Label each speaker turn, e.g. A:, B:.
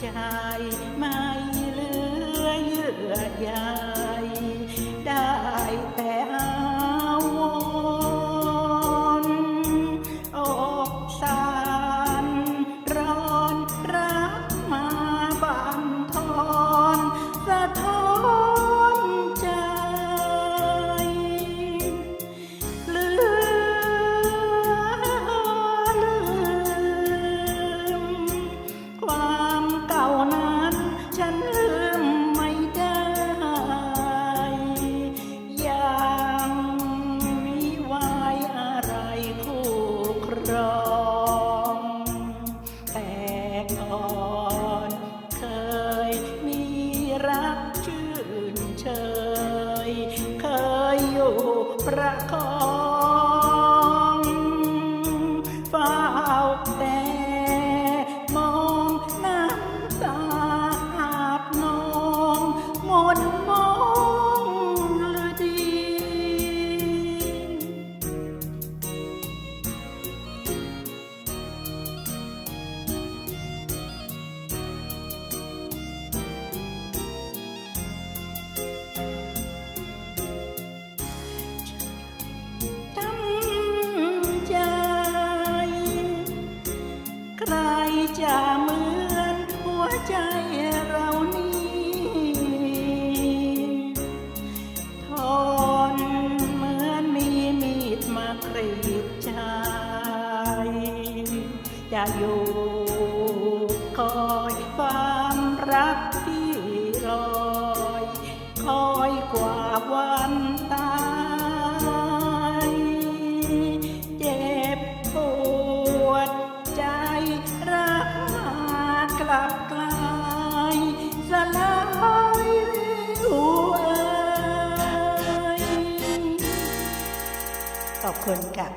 A: ใจไม่เลือเยื่อใย รักชื่นเชยเคยอยู่ประคอง จะอยู่คอยความรักที่ลอยคอยกว่าวันตายเจ็บปวดใจรักมากลับกลายสลายหัวขอบคุณค่ะ